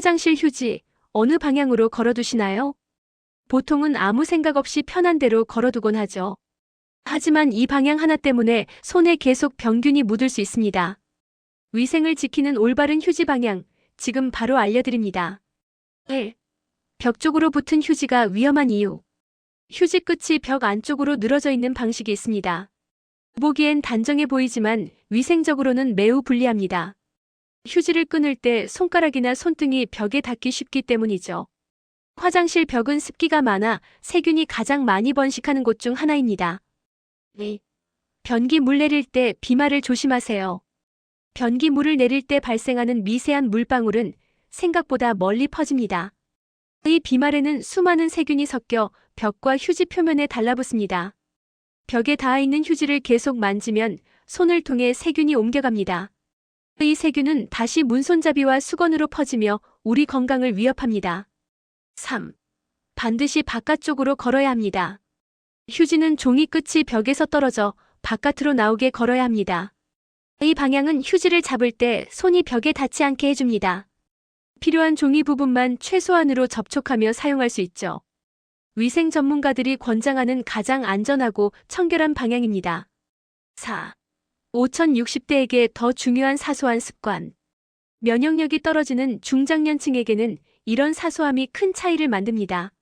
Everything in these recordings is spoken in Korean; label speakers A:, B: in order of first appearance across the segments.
A: 화장실 휴지 어느 방향으로 걸어두시나요? 보통은 아무 생각 없이 편한 대로 걸어두곤 하죠. 하지만 이 방향 하나 때문에 손에 계속 병균이 묻을 수 있습니다. 위생을 지키는 올바른 휴지 방향, 지금 바로 알려드립니다. 1. 벽 쪽으로 붙은 휴지가 위험한 이유. 휴지 끝이 벽 안쪽으로 늘어져 있는 방식이 있습니다. 보기엔 단정해 보이지만 위생적으로는 매우 불리합니다. 휴지를 끊을 때 손가락이나 손등이 벽에 닿기 쉽기 때문이죠. 화장실 벽은 습기가 많아 세균이 가장 많이 번식하는 곳 중 하나입니다. 2. 변기 물 내릴 때 비말을 조심하세요. 변기 물을 내릴 때 발생하는 미세한 물방울은 생각보다 멀리 퍼집니다. 이 비말에는 수많은 세균이 섞여 벽과 휴지 표면에 달라붙습니다. 벽에 닿아 있는 휴지를 계속 만지면 손을 통해 세균이 옮겨갑니다. 이 세균은 다시 문손잡이와 수건으로 퍼지며 우리 건강을 위협합니다. 3. 반드시 바깥쪽으로 걸어야 합니다. 휴지는 종이 끝이 벽에서 떨어져 바깥으로 나오게 걸어야 합니다. 이 방향은 휴지를 잡을 때 손이 벽에 닿지 않게 해줍니다. 필요한 종이 부분만 최소한으로 접촉하며 사용할 수 있죠. 위생 전문가들이 권장하는 가장 안전하고 청결한 방향입니다. 4. 5060대에게 더 중요한 사소한 습관. 면역력이 떨어지는 중장년층에게는 이런 사소함이 큰 차이를 만듭니다.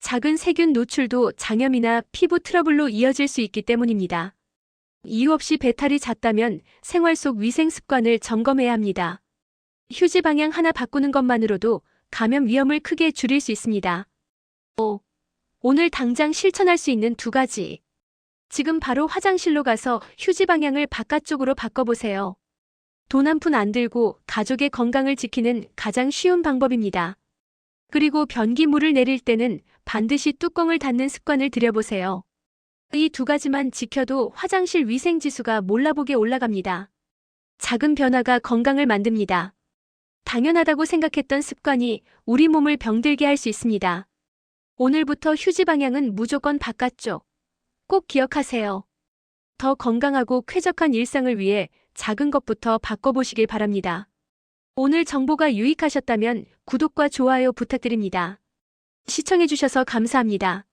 A: 작은 세균 노출도 장염이나 피부 트러블로 이어질 수 있기 때문입니다. 이유 없이 배탈이 잦다면 생활 속 위생 습관을 점검해야 합니다. 휴지 방향 하나 바꾸는 것만으로도 감염 위험을 크게 줄일 수 있습니다. 5. 오늘 당장 실천할 수 있는 두 가지. 지금 바로 화장실로 가서 휴지 방향을 바깥쪽으로 바꿔보세요. 돈 한 푼 안 들고 가족의 건강을 지키는 가장 쉬운 방법입니다. 그리고 변기 물을 내릴 때는 반드시 뚜껑을 닫는 습관을 들여보세요. 이 두 가지만 지켜도 화장실 위생 지수가 몰라보게 올라갑니다. 작은 변화가 건강을 만듭니다. 당연하다고 생각했던 습관이 우리 몸을 병들게 할 수 있습니다. 오늘부터 휴지 방향은 무조건 바깥쪽. 꼭 기억하세요. 더 건강하고 쾌적한 일상을 위해 작은 것부터 바꿔보시길 바랍니다. 오늘 정보가 유익하셨다면 구독과 좋아요 부탁드립니다. 시청해주셔서 감사합니다.